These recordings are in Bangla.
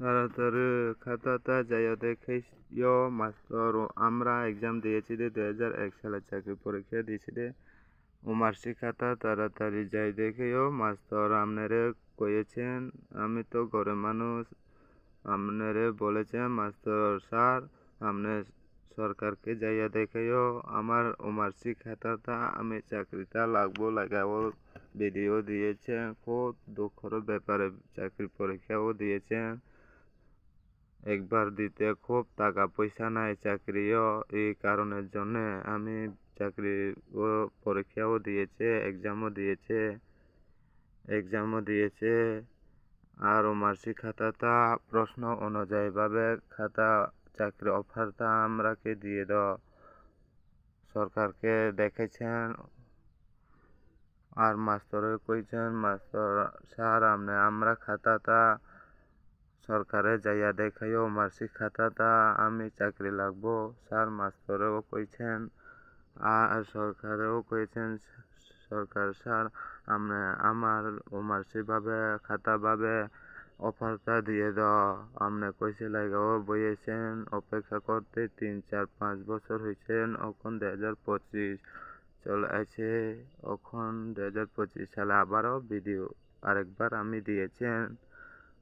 তাড়াতাড়ি খাতাটা যাইয়া দেখাইও মাস্টার আমরা এক্সাম দিয়েছি দুই হাজার এক সালে চাকরি পরীক্ষা দিয়েছি রে ও মার্কশিট খাতা তাড়াতাড়ি যাই দেখেও, মাস্টার আপনারে কয়েছেন আমি তো ঘরের মানুষ, আপনারে বলেছেন, মাস্টার স্যার, আপনি সরকারকে যাইয়া দেখাইও আমার ও খাতাটা আমি চাকরিটা লাগবো, লাগাবো ভিডিও দিয়েছেন, খুব দুঃখের ব্যাপারে চাকরি পরীক্ষাও দিয়েছেন। একবার দিতে খুব টাকা পয়সা নাই চাকরিও এই কারণের জন্য আমি চাকরি পরীক্ষাও দিয়েছে এক্সামও দিয়েছে এক্সামও দিয়েছে। আর মার্কশিট খাতাটা প্রশ্ন অনুযায়ীভাবে খাতা চাকরি অফারটা আমরাকে দিয়ে দাও সরকারকে দেখেছেন। আর মাস্টারে কইছেন, মাস্টার স্যার আমরা খাতাটা সরকারে যাইয়া দেখাইও মার্কশিট খাতাটা আমি চাকরি লাগবো। স্যার মাস্টারেও কইছেন, আর সরকারেও কইছেন, সরকার স্যার আপনি আমার ও মার্কশিটভাবে খাতাভাবে অফারটা দিয়ে দাও। আপনি কইছে লাগাও বইয়েছেন, অপেক্ষা করতে তিন, চার, পাঁচ বছর হয়েছেন এখন দু হাজার পঁচিশ। চলে আছে এখন দু হাজার পঁচিশ সালে আবারও ভিডিও আরেকবার আমি দিয়েছেন।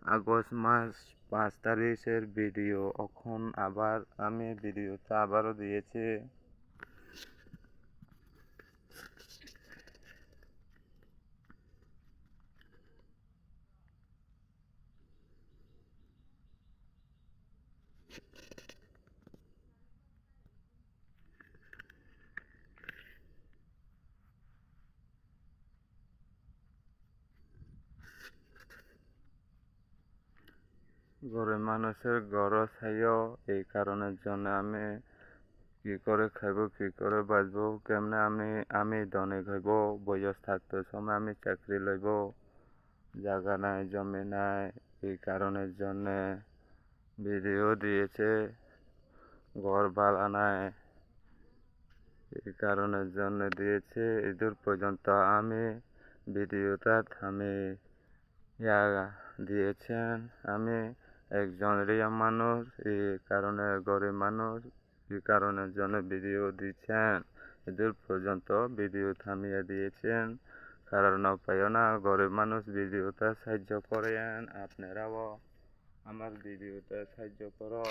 আগস্ট মাস পাঁচ তারিখের ভিডিও। এখন আবার আমি ভিডিওটা আবারও দিয়েছি। গরিব মানুষের গরজ খাইও এই কারণের জন্য আমি কি করে খাইব কি করে বাঁচবো, কেমনে আমি আমি ধনী হইব বয়স থাকতে সময় আমি চাকরি লইব জায়গা নাই, জমি নাই, এই কারণের জন্যে ভিডিও দিয়েছে ঘর ভাড়া নাই, এই কারণের জন্য দিয়েছে এদূর পর্যন্ত আমি ভিডিওটা ইয়া দিয়েছেন, আমি একজন রিয়া মানুষ এই কারণে গরিব মানুষ এই কারণের জন্য ভিডিও দিচ্ছেন। এদের পর্যন্ত ভিডিও থামিয়ে দিয়েছেন। কারণ উপায় না গরিব মানুষ ভিডিওটা সাহায্য করেন। আপনারাও আমার ভিডিওটা সাহায্য করো।